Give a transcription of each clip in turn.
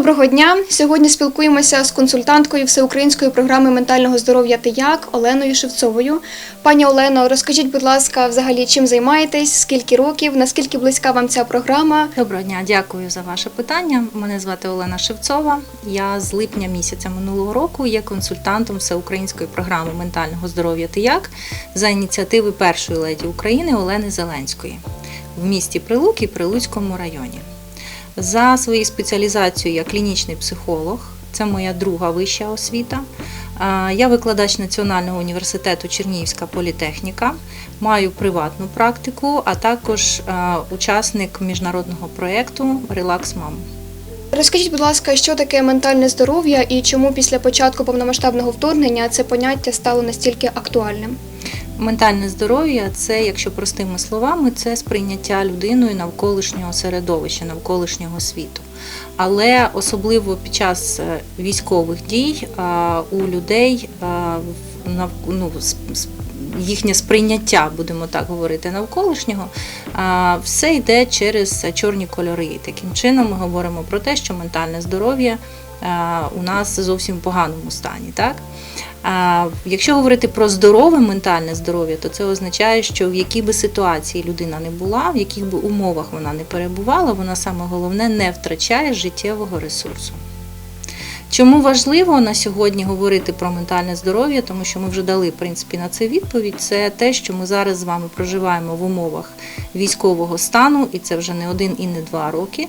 Доброго дня! Сьогодні спілкуємося з консультанткою всеукраїнської програми ментального здоров'я «Ти як» Оленою Шевцовою. Пані Олено, розкажіть, будь ласка, взагалі чим займаєтесь, скільки років, наскільки близька вам ця програма? Доброго дня, дякую за ваше питання. Мене звати Олена Шевцова. Я з липня місяця минулого року є консультантом всеукраїнської програми ментального здоров'я «Ти як» за ініціативи першої леді України Олени Зеленської в місті Прилук і Прилуцькому районі. За своєю спеціалізацією я клінічний психолог. Це моя друга вища освіта. Я викладач Національного університету Чернігівська політехніка, маю приватну практику, а також учасник міжнародного проєкту Релакс Мам. Розкажіть, будь ласка, що таке ментальне здоров'я і чому після початку повномасштабного вторгнення це поняття стало настільки актуальним? Ментальне здоров'я це, якщо простими словами, це сприйняття людиною навколишнього середовища, навколишнього світу. Але особливо під час е, військових дій у людей нав- ну, їхнє сприйняття, будемо так говорити, навколишнього, все йде через чорні кольори. Таким чином ми говоримо про те, що ментальне здоров'я у нас зовсім в поганому стані. Так? Якщо говорити про здорове ментальне здоров'я, то це означає, що в якій би ситуації людина не була, в яких би умовах вона не перебувала, вона саме головне не втрачає життєвого ресурсу. Чому важливо на сьогодні говорити про ментальне здоров'я, тому що ми вже дали в принципі на це відповідь. Це те, що ми зараз з вами проживаємо в умовах військового стану, і це вже не один і не два роки.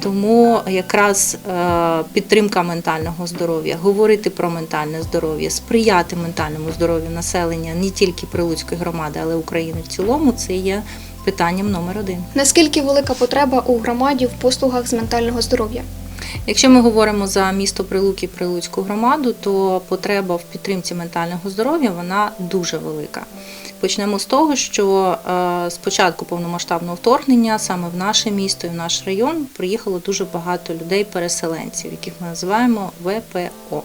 Тому якраз е, підтримка ментального здоров'я, говорити про ментальне здоров'я, сприяти ментальному здоров'ю населення не тільки Прилуцької громади, але України в цілому, це є питанням номер один. Наскільки велика потреба у громаді в послугах з ментального здоров'я? Якщо ми говоримо за місто Прилуки, Прилуцьку громаду, то потреба в підтримці ментального здоров'я вона дуже велика. Почнемо з того, що е, з початку повномасштабного вторгнення саме в наше місто і в наш район приїхало дуже багато людей-переселенців, яких ми називаємо ВПО.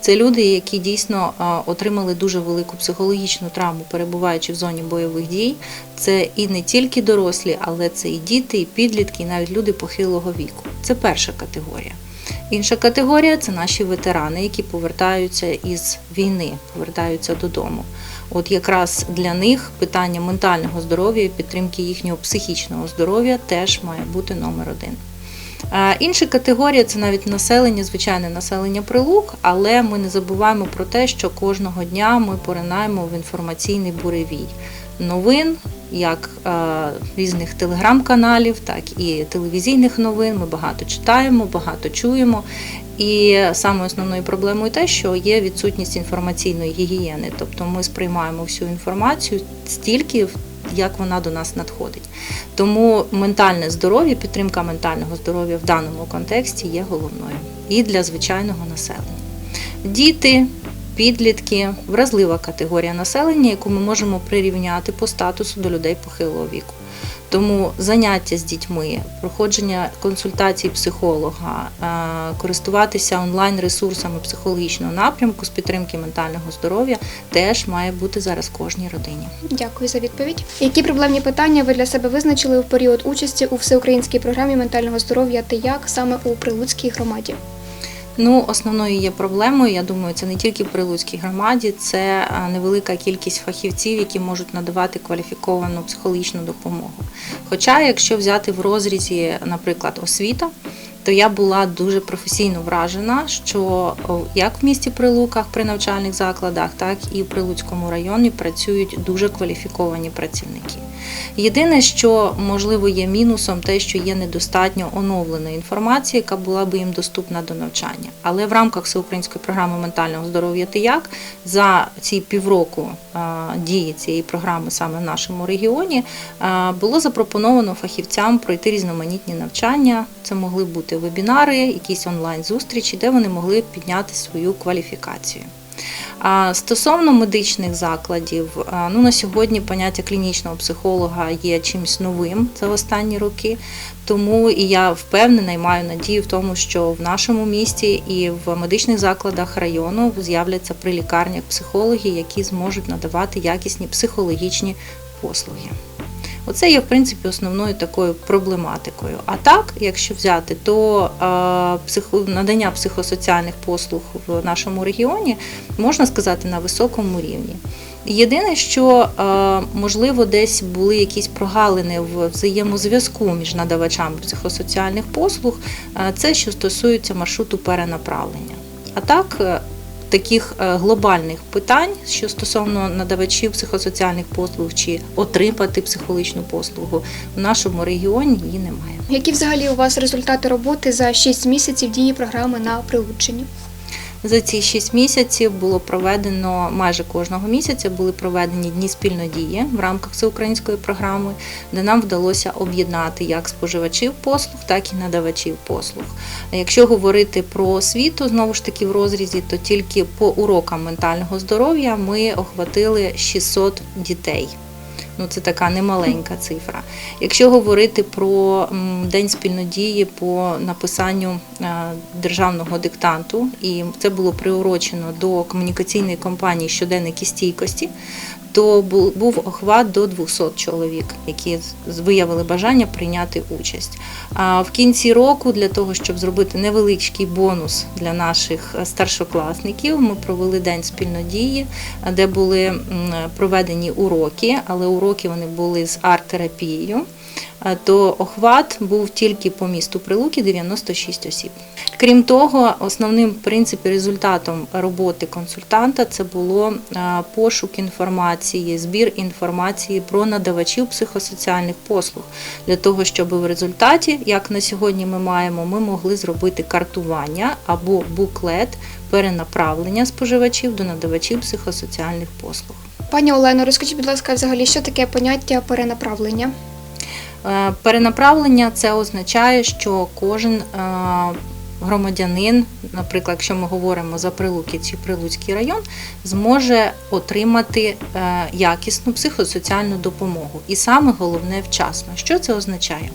Це люди, які дійсно отримали дуже велику психологічну травму, перебуваючи в зоні бойових дій. Це і не тільки дорослі, але це і діти, і підлітки, і навіть люди похилого віку. Це перша категорія. Інша категорія це наші ветерани, які повертаються із війни, повертаються додому. От якраз для них питання ментального здоров'я і підтримки їхнього психічного здоров'я теж має бути номер один. Е, Інша категорія це навіть населення, звичайне населення прилук, але ми не забуваємо про те, що кожного дня ми поринаємо в інформаційний буревій новин, як е, різних телеграм-каналів, так і телевізійних новин. Ми багато читаємо, багато чуємо. І саме основною проблемою те, що є відсутність інформаційної гігієни, тобто ми сприймаємо всю інформацію стільки, як вона до нас надходить. Тому ментальне здоров'я, підтримка ментального здоров'я в даному контексті є головною і для звичайного населення. Діти, підлітки вразлива категорія населення, яку ми можемо прирівняти по статусу до людей похилого віку. Тому заняття з дітьми, проходження консультацій психолога, е, користуватися онлайн ресурсами психологічного напрямку з підтримки ментального здоров'я теж має бути зараз кожній родині. Дякую за відповідь. Які проблемні питання ви для себе визначили в період участі у всеукраїнській програмі ментального здоров'я «Ти як» саме у Прилуцькій громаді? Ну, основною є проблемою, я думаю, це не тільки при Прилуцькій громаді, це невелика кількість фахівців, які можуть надавати кваліфіковану психологічну допомогу. Хоча, якщо взяти в розрізі, наприклад, освіта, то я була дуже професійно вражена, що як в місті Прилуках при навчальних закладах, так і в Прилуцькому районі працюють дуже кваліфіковані працівники. Єдине, що можливо є мінусом, те, що є недостатньо оновленої інформації, яка була би їм доступна до навчання. Але в рамках всеукраїнської програми ментального здоров'я «Ти як» за ці півроку дії цієї програми саме в нашому регіоні було запропоновано фахівцям пройти різноманітні навчання. Це могли бути вебінари, якісь онлайн-зустрічі, де вони могли підняти свою кваліфікацію. Стосовно медичних закладів, ну на сьогодні поняття клінічного психолога є чимось новим за останні роки. Тому і я впевнена і маю надію в тому, що в нашому місті і в медичних закладах району з'являться при лікарнях психологи, які зможуть надавати якісні психологічні послуги. Оце є в принципі основною такою проблематикою. А так, якщо взяти, то е, надання психосоціальних послуг в нашому регіоні можна сказати на високому рівні. Єдине, що е, можливо десь були якісь прогалини в взаємозв'язку між надавачами психосоціальних послуг, е, це що стосується маршруту перенаправлення. А так, таких е, глобальних питань, що стосовно надавачів психосоціальних послуг чи отримати психологічну послугу в нашому регіоні її немає. Які взагалі у вас результати роботи за 6 місяців дії програми на прилученні? За ці 6 місяців було проведено майже кожного місяця були проведені дні спільнодії в рамках всеукраїнської програми, де нам вдалося об'єднати як споживачів послуг, так і надавачів послуг. Якщо говорити про освіту, знову ж таки в розрізі, то тільки по урокам ментального здоров'я ми охватили 600 дітей. Ну, це така немаленька цифра. Якщо говорити про день спільнодії по написанню е, державного диктанту, і це було приурочено до комунікаційної кампанії щоденники стійкості, то бу- був охват до 200 чоловік, які виявили бажання прийняти участь. А в кінці року, для того, щоб зробити невеличкий бонус для наших е, старшокласників, ми провели день спільнодії, е, де були проведені уроки, але уроки вони були з арт-терапією. То охват був тільки по місту Прилуки 96 осіб. Крім того, основним в результатом роботи консультанта це було пошук інформації, збір інформації про надавачів психосоціальних послуг для того, щоб в результаті, як на сьогодні ми маємо, ми могли зробити картування або буклет перенаправлення споживачів до надавачів психосоціальних послуг. Пані Олено, розкажіть, будь ласка, взагалі, що таке поняття перенаправлення? Е, Перенаправлення це означає, що кожен е, громадянин, наприклад, якщо ми говоримо за Прилуки чи Прилуцький район, зможе отримати е, якісну психосоціальну допомогу. І саме головне вчасно. Що це означає?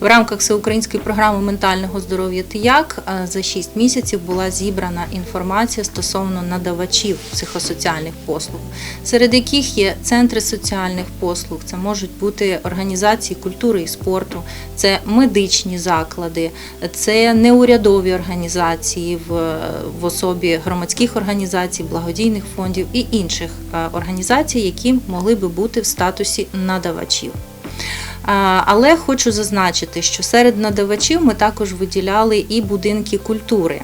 В рамках всеукраїнської програми ментального здоров'я «Тияк» е, за 6 місяців була зібрана інформація стосовно надавачів психосоціальних послуг, серед яких є центри соціальних послуг, це можуть бути організації культури і спорту, це медичні заклади, це неурядові організації в, в особі громадських організацій, благодійних фондів і інших е, організацій, які могли би бути в статусі надавачів. Але хочу зазначити, що серед надавачів ми також виділяли і будинки культури.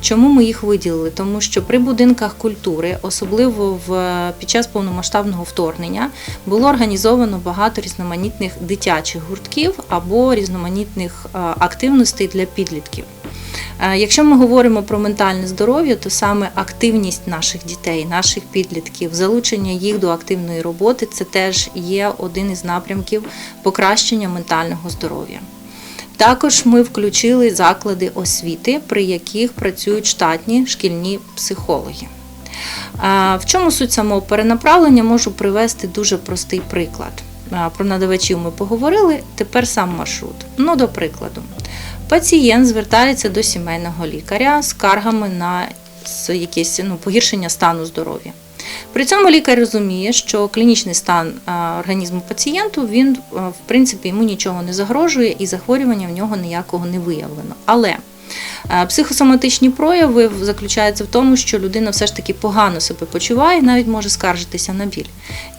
Чому ми їх виділили? Тому що при будинках культури, особливо в під час повномасштабного вторгнення, було організовано багато різноманітних дитячих гуртків або різноманітних активностей для підлітків. Е, Якщо ми говоримо про ментальне здоров'я, то саме активність наших дітей, наших підлітків, залучення їх до активної роботи це теж є один із напрямків покращення ментального здоров'я. Також ми включили заклади освіти, при яких працюють штатні шкільні психологи. В чому суть самого перенаправлення можу привести дуже простий приклад. Про надавачів ми поговорили, тепер сам маршрут. Ну, до прикладу, пацієнт звертається до сімейного лікаря з скаргами на якесь ну, погіршення стану здоров'я. При цьому лікар розуміє, що клінічний стан організму пацієнту він в принципі йому нічого не загрожує і захворювання в нього ніякого не виявлено. Але психосоматичні прояви заключаються в тому, що людина все ж таки погано себе почуває, навіть може скаржитися на біль.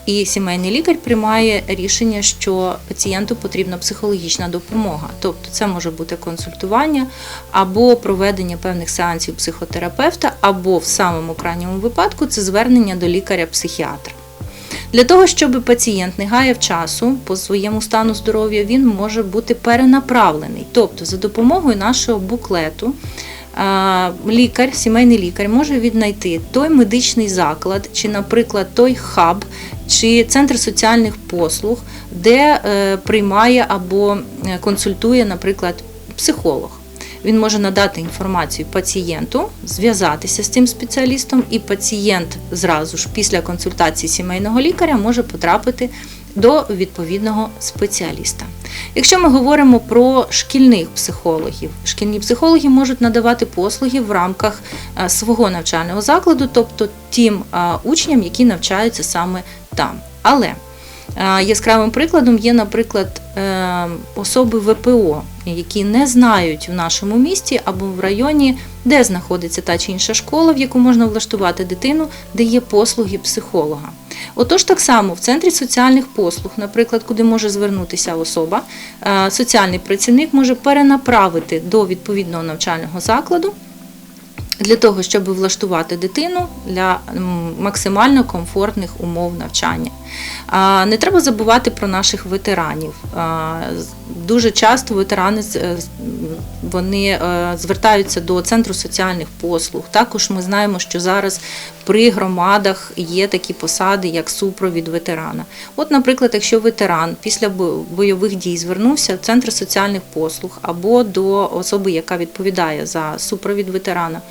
І сімейний лікар приймає рішення, що пацієнту потрібна психологічна допомога. Тобто це може бути консультування або проведення певних сеансів психотерапевта, або в самому крайньому випадку це звернення до лікаря-психіатра. Для того, щоб пацієнт не гаяв часу по своєму стану здоров'я, він може бути перенаправлений. Тобто, за допомогою нашого буклету лікар, сімейний лікар може віднайти той медичний заклад, чи, наприклад, той хаб, чи центр соціальних послуг, де е, приймає або е, консультує, наприклад, психолог. Він може надати інформацію пацієнту, зв'язатися з цим спеціалістом, і пацієнт зразу ж після консультації сімейного лікаря може потрапити до відповідного спеціаліста. Якщо ми говоримо про шкільних психологів, шкільні психологи можуть надавати послуги в рамках е, свого навчального закладу, тобто тим е, учням, які навчаються саме там. Але Яскравим прикладом є, наприклад, е, особи ВПО, які не знають в нашому місті або в районі, де знаходиться та чи інша школа, в яку можна влаштувати дитину, де є послуги психолога. Отож, так само в центрі соціальних послуг, наприклад, куди може звернутися особа, е, соціальний працівник може перенаправити до відповідного навчального закладу для того, щоб влаштувати дитину для максимально комфортних умов навчання. Не треба забувати про наших ветеранів. Дуже часто ветерани е, вони е, звертаються до центру соціальних послуг. Також ми знаємо, що зараз при громадах є такі посади, як супровід ветерана. От, наприклад, якщо ветеран після бойових дій звернувся в центр соціальних послуг або до особи, яка відповідає за супровід ветерана.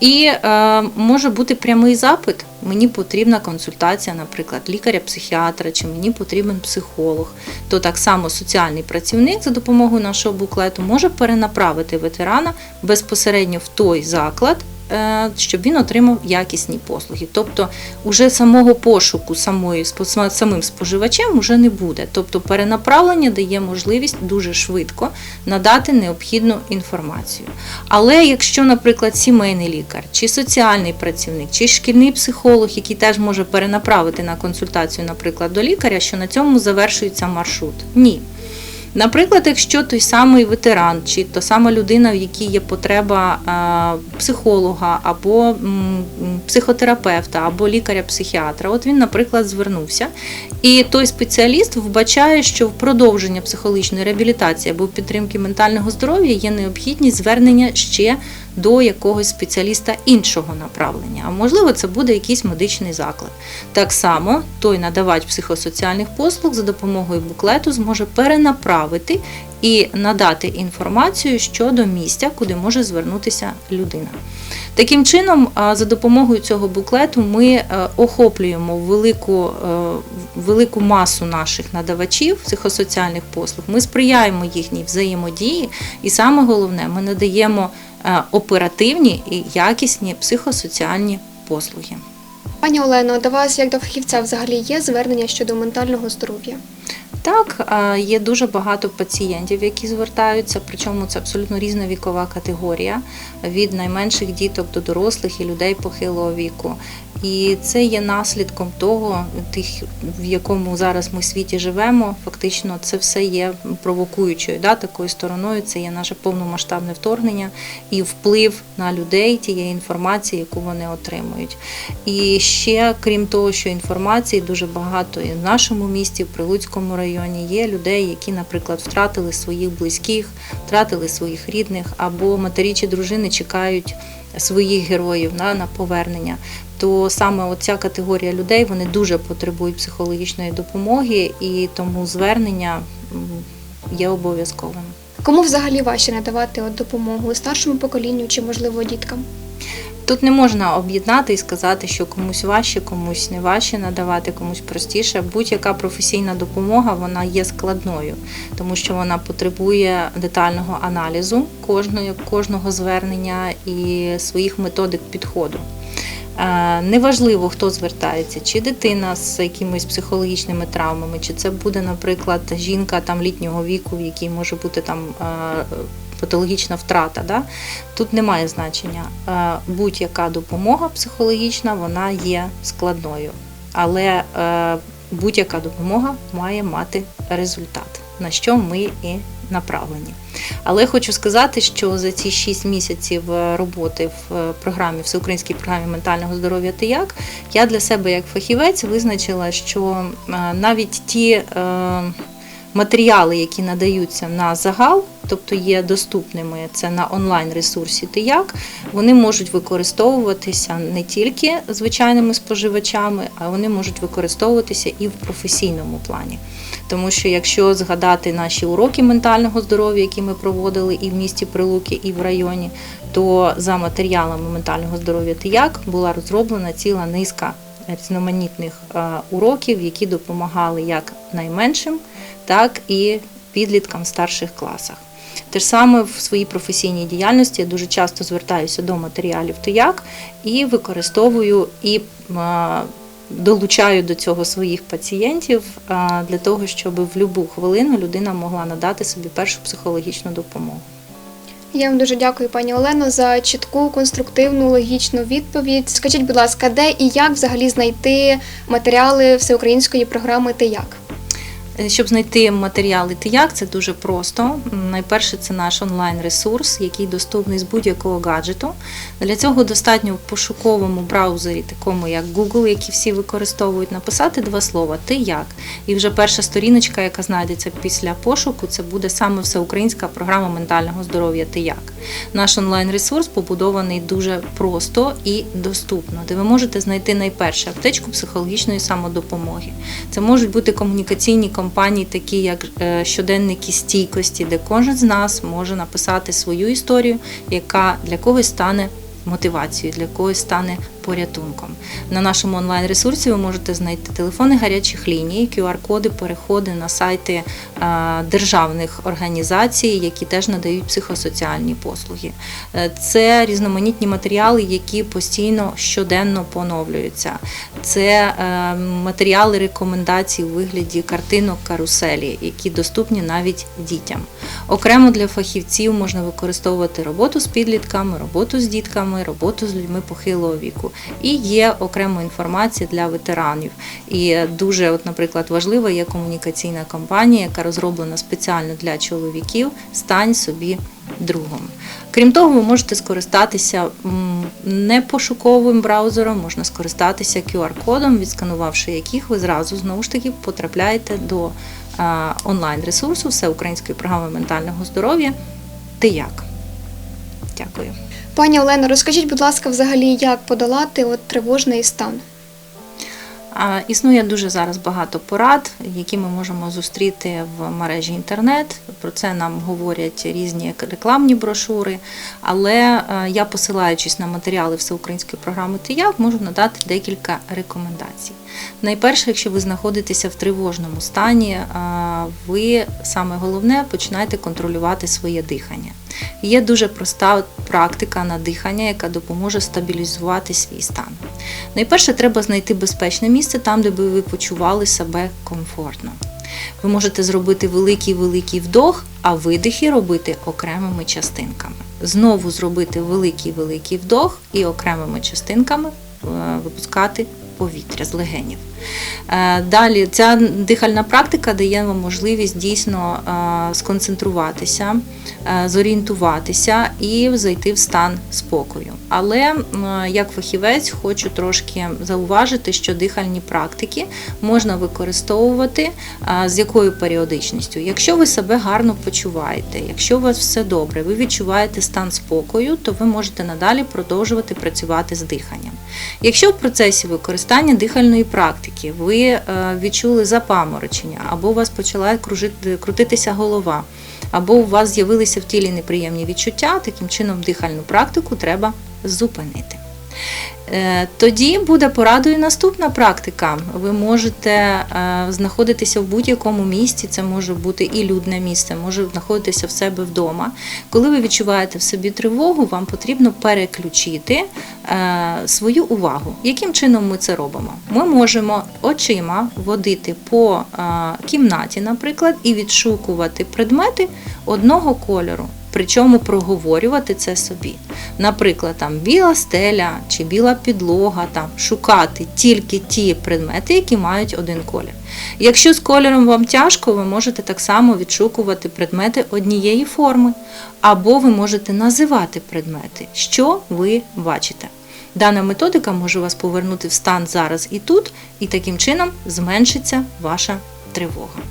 І е, може бути прямий запит. Мені потрібна консультація, наприклад, лікаря-психіатра, чи мені потрібен психолог. То так само соціальний працівник за допомогою нашого буклету може перенаправити ветерана безпосередньо в той заклад, щоб він отримав якісні послуги. Тобто, уже самого пошуку самої самим споживачем вже не буде. Тобто, перенаправлення дає можливість дуже швидко надати необхідну інформацію. Але якщо, наприклад, сімейний лікар, чи соціальний працівник, чи шкільний психолог, який теж може перенаправити на консультацію, наприклад, до лікаря, що на цьому завершується маршрут? Ні. Наприклад, якщо той самий ветеран, чи та сама людина, в якій є потреба психолога або психотерапевта, або лікаря-психіатра, от він, наприклад, звернувся, і той спеціаліст вбачає, що в продовження психологічної реабілітації або підтримки ментального здоров'я є необхідність звернення ще до якогось спеціаліста іншого направлення. А можливо, це буде якийсь медичний заклад. Так само той надавач психосоціальних послуг за допомогою буклету зможе перенаправити і надати інформацію щодо місця, куди може звернутися людина. Таким чином, за допомогою цього буклету ми е, охоплюємо велику, е, велику масу наших надавачів психосоціальних послуг. Ми сприяємо їхній взаємодії, і саме головне, ми надаємо оперативні і якісні психосоціальні послуги. Пані Олено, до вас як до фахівця взагалі є звернення щодо ментального здоров'я? Так, е, є дуже багато пацієнтів, які звертаються, причому це абсолютно різна вікова категорія від найменших діток до дорослих і людей похилого віку. І це є наслідком того, тих, в якому зараз ми світі живемо. Фактично, це все є провокуючою да, такою стороною. Це є наше повномасштабне вторгнення і вплив на людей тієї інформації, яку вони отримують. І ще, крім того, що інформації дуже багато і в нашому місті, в Прилуцькому районі є людей, які, наприклад, втратили своїх близьких, втратили своїх рідних, або матері чи дружини чекають своїх героїв на, на повернення. То саме оця категорія людей вони дуже потребують психологічної допомоги, і тому звернення є обов'язковим. Кому взагалі важче надавати от допомогу старшому поколінню чи, можливо, діткам? Тут не можна об'єднати і сказати, що комусь важче, комусь не важче надавати, комусь простіше. Будь-яка професійна допомога вона є складною, тому що вона потребує детального аналізу кожної, кожного звернення і своїх методик підходу. Е, Неважливо, хто звертається, чи дитина з якимись психологічними травмами, чи це буде, наприклад, жінка там літнього віку, в якій може бути там е, патологічна втрата. Да? Тут немає значення. Е, Будь-яка допомога психологічна вона є складною, але будь-яка допомога має мати результат, на що ми і направлені. Але хочу сказати, що за ці 6 місяців е, роботи в е, програмі Всеукраїнській програмі ментального здоров'я «Ти як я для себе як фахівець визначила, що е, навіть ті матеріали, які надаються на загал, тобто є доступними це на онлайн ресурсі «Ти як», вони можуть використовуватися не тільки звичайними споживачами, а вони можуть використовуватися і в професійному плані. Тому що якщо згадати наші уроки ментального здоров'я, які ми проводили і в місті Прилуки, і в районі, то за матеріалами ментального здоров'я «Ти як» була розроблена ціла низка різноманітних е, уроків, які допомагали як найменшим, так і підліткам в старших класах. Те ж саме в своїй професійній діяльності я дуже часто звертаюся до матеріалів «Ти як» і використовую і е, долучаю до цього своїх пацієнтів для того, щоб в будь-яку хвилину людина могла надати собі першу психологічну допомогу. Я вам дуже дякую, пані Олено, за чітку, конструктивну, логічну відповідь. Скажіть, будь ласка, де і як взагалі знайти матеріали всеукраїнської програми Ти як? Е, Щоб знайти матеріали «Тияк», це дуже просто. Найперше, це наш онлайн-ресурс, який доступний з будь-якого гаджету. Для цього достатньо в пошуковому браузері, такому як Google, який всі використовують, написати два слова «Ти як». І вже перша сторіночка, яка знайдеться після пошуку, це буде саме всеукраїнська програма ментального здоров'я «Ти як». Наш онлайн-ресурс побудований дуже просто і доступно, де ви можете знайти найперше аптечку психологічної самодопомоги. Це можуть бути комунікаційні компанії, такі як е, щоденники стійкості, де кожен з нас може написати свою історію, яка для когось стане мотивацією, для когось стане порятунком. На нашому онлайн-ресурсі ви можете знайти телефони гарячих ліній, QR-коди, переходи на сайти е, державних організацій, які теж надають психосоціальні послуги. Е, Це різноманітні матеріали, які постійно щоденно поновлюються. Це е, матеріали рекомендацій у вигляді картинок каруселі, які доступні навіть дітям. Окремо для фахівців можна використовувати роботу з підлітками, роботу з дітками, роботу з людьми похилого віку. І є окрема інформація для ветеранів. І дуже, от, наприклад, важлива є комунікаційна кампанія, яка розроблена спеціально для чоловіків Стань собі другом. Крім того, ви можете скористатися не пошуковим браузером, можна скористатися QR-кодом, відсканувавши яких ви зразу знову ж таки потрапляєте до онлайн-ресурсу Всеукраїнської програми ментального здоров'я. Ти як? Дякую. Пані Олено, розкажіть, будь ласка, взагалі, як подолати от тривожний стан? Існує дуже зараз багато порад, які ми можемо зустріти в мережі інтернет. Про це нам говорять різні рекламні брошури. Але е, я, посилаючись на матеріали всеукраїнської програми «Тияк», можу надати декілька рекомендацій. Найперше, якщо ви знаходитеся в тривожному стані, ви саме головне починайте контролювати своє дихання. Є дуже проста практика на дихання, яка допоможе стабілізувати свій стан. Найперше треба знайти безпечне місце там, де би ви почували себе комфортно. Ви можете зробити великий-великий вдох, а видихи робити окремими частинками. Знову зробити великий-великий вдох і окремими частинками е, випускати повітря з легенів. Е, Далі ця дихальна практика дає вам можливість дійсно е, сконцентруватися, е, зорієнтуватися і зайти в стан спокою. Але як фахівець хочу трошки зауважити, що дихальні практики можна використовувати з якою періодичністю. Якщо ви себе гарно почуваєте, якщо у вас все добре, ви відчуваєте стан спокою, то ви можете надалі продовжувати працювати з диханням. Якщо в процесі використання дихальної практики ви е, відчули запаморочення, або у вас почала крутитися голова, або у вас з'явилися в тілі неприємні відчуття, таким чином дихальну практику треба зупинити. Е, Тоді буде порадою наступна практика. Ви можете е, знаходитися в будь-якому місці, це може бути і людне місце, може знаходитися в себе вдома. Коли ви відчуваєте в собі тривогу, вам потрібно переключити е, свою увагу. Яким чином ми це робимо? Ми можемо очима водити по кімнаті, наприклад, і відшукувати предмети одного кольору. Причому проговорювати це собі. Наприклад, там біла стеля чи біла підлога, там шукати тільки ті предмети, які мають один колір. Якщо з кольором вам тяжко, ви можете так само відшукувати предмети однієї форми, або ви можете називати предмети, що ви бачите. Дана методика може вас повернути в стан зараз і тут, і таким чином зменшиться ваша тривога.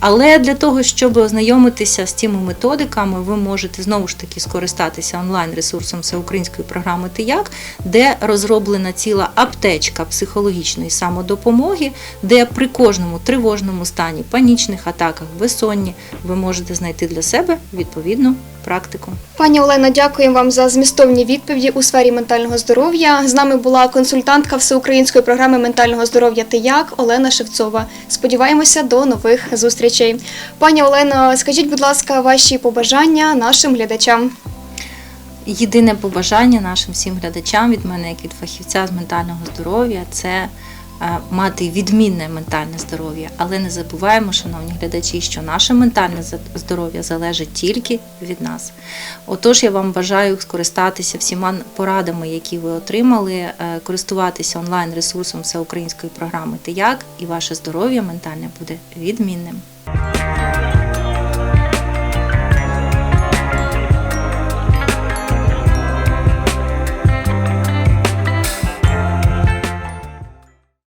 Але для того, щоб ознайомитися з цими методиками, ви можете знову ж таки скористатися онлайн-ресурсом всеукраїнської програми «Тияк», де розроблена ціла аптечка психологічної самодопомоги, де при кожному тривожному стані, панічних атаках, безсонні ви можете знайти для себе відповідну практику. Пані Олено, дякуємо вам за змістовні відповіді у сфері ментального здоров'я. З нами була консультантка всеукраїнської програми ментального здоров'я «Ти як» Олена Шевцова. Сподіваємося до нових зустрічей. Пані Олено, скажіть, будь ласка, ваші побажання нашим глядачам. Єдине побажання нашим всім глядачам від мене, як від фахівця з ментального здоров'я, це мати відмінне ментальне здоров'я, але не забуваємо, шановні глядачі, що наше ментальне здоров'я залежить тільки від нас. Отож, я вам бажаю скористатися всіма порадами, які ви отримали, е, користуватися онлайн ресурсом всеукраїнської програми «Ти як» і ваше здоров'я ментальне буде відмінним.